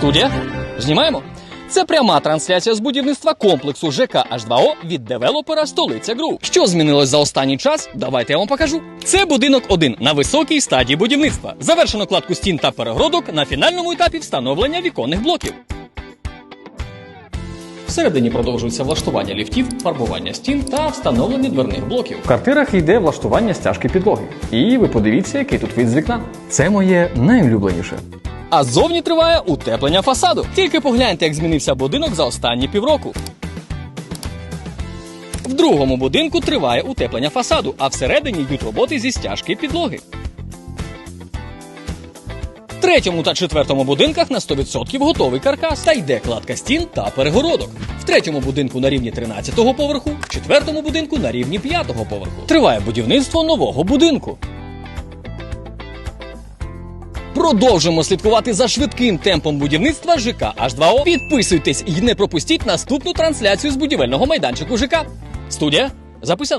Студія? Знімаємо? Це пряма трансляція з будівництва комплексу ЖК H2O від девелопера Столиця Груп. Що змінилось за останній час? Давайте я вам покажу. Це будинок 1 на високій стадії будівництва. Завершено кладку стін та перегородок на фінальному етапі встановлення віконних блоків. Всередині продовжується влаштування ліфтів, фарбування стін та встановлення дверних блоків. В квартирах йде влаштування стяжки підлоги. І ви подивіться, який тут вид з вікна. Це моє найулюбленіше. А ззовні триває утеплення фасаду. Тільки погляньте, як змінився будинок за останні півроку. В другому будинку триває утеплення фасаду, а всередині йдуть роботи зі стяжки підлоги. В третьому та четвертому будинках на 100% готовий каркас та йде кладка стін та перегородок. В третьому будинку на рівні 13-го поверху, в четвертому будинку на рівні 5-го поверху. Триває будівництво нового будинку. Продовжимо слідкувати за швидким темпом будівництва ЖК H2O. Підписуйтесь і не пропустіть наступну трансляцію з будівельного майданчику ЖК. Студія записано.